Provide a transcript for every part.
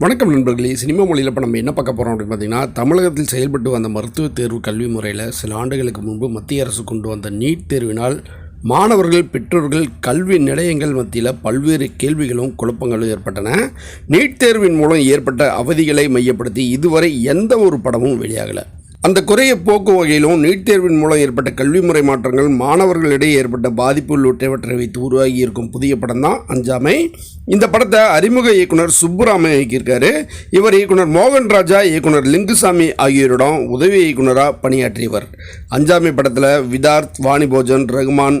வணக்கம் நண்பர்களே சினிமா மொழியில் இப்போ நம்ம என்ன பார்க்க போகிறோம் அப்படின்னு பார்த்தீங்கன்னா தமிழகத்தில் செயல்பட்டு வந்த மருத்துவ தேர்வு கல்வி முறையில் சில ஆண்டுகளுக்கு முன்பு மத்திய அரசு கொண்டு வந்த நீட் தேர்வினால் மாணவர்கள் பெற்றோர்கள் கல்வி நிலையங்கள் மத்தியில் பல்வேறு கேள்விகளும் குழப்பங்களும் ஏற்பட்டன. நீட் தேர்வின் மூலம் ஏற்பட்ட அவதிகளை மையப்படுத்தி இதுவரை எந்த ஒரு படமும் வெளியாகலை. அந்த குறையை போக்கு வகையிலும் நீட் தேர்வின் மூலம் ஏற்பட்ட கல்வி முறை மாற்றங்கள் மாணவர்களிடையே ஏற்பட்ட பாதிப்பு உள்ளிட்டவற்றை வைத்து உருவாகி இருக்கும் புதிய படம் தான் அஞ்சாமை. இந்த படத்தை அறிமுக இயக்குனர் சுப்புராமன் இயக்கியிருக்காரு. இவர் இயக்குனர் மோகன் ராஜா இயக்குனர் லிங்குசாமி ஆகியோரிடம் உதவி இயக்குனராக பணியாற்றியவர். அஞ்சாமை படத்தில் விதார்த் வாணிபோஜன் ரகுமான்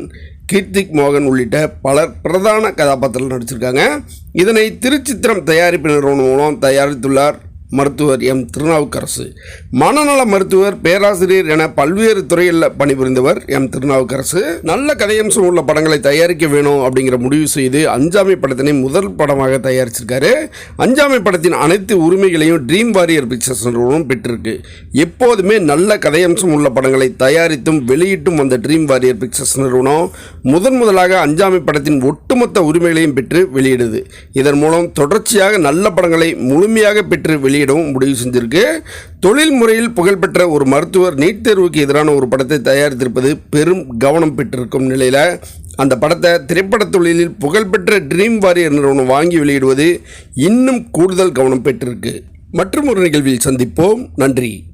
கீர்த்திக் மோகன் உள்ளிட்ட பலர் பிரதான கதாபாத்திரங்கள் நடிச்சிருக்காங்க. இதனை திருச்சித்திரம் தயாரிப்பு நிறுவனம் மூலம் தயாரித்துள்ளார். மருத்துவர் எம். திருநாவுக்கரசு. மனநல மருத்துவர் பேராசிரியர் என பல்வேறு துறைகளில் பணிபுரிந்தவர் எம். திருநாவுக்கரசு. நல்ல கதையம்சம் உள்ள படங்களை தயாரிக்க வேணும் அப்படிங்கிற முடிவு செய்து அஞ்சாமை படத்தினை முதல் படமாக தயாரிச்சிருக்காரு. அஞ்சாமை படத்தின் அனைத்து உரிமைகளையும் ட்ரீம் வாரியர் பிக்சர்ஸ் நிறுவனம் பெற்றிருக்கு. எப்போதுமே நல்ல கதையம்சம் உள்ள படங்களை தயாரித்தும் வெளியிட்டும் வந்த ட்ரீம் வாரியர் பிக்சர்ஸ் நிறுவனம் முதன் முதலாக அஞ்சாமை படத்தின் ஒட்டுமொத்த உரிமைகளையும் பெற்று வெளியிடுது. இதன் மூலம் தொடர்ச்சியாக நல்ல படங்களை முழுமையாக பெற்று வெளியிடவும் முடிவு செஞ்சிருக்கு. தொழில் முறையில் புகழ்பெற்ற ஒரு மருத்துவர் நீட் தேர்வுக்கு எதிரான ஒரு படத்தை தயாரித்திருப்பது பெரும் கவனம் பெற்றிருக்கும் நிலையில் அந்த படத்தை திரைப்பட தொழிலில் புகழ்பெற்ற ட்ரீம் வாரியர் நிறுவனம் வாங்கி வெளியிடுவது இன்னும் கூடுதல் கவனம் பெற்றிருக்கு. மற்றும் ஒரு நிகழ்வில் சந்திப்போம். நன்றி.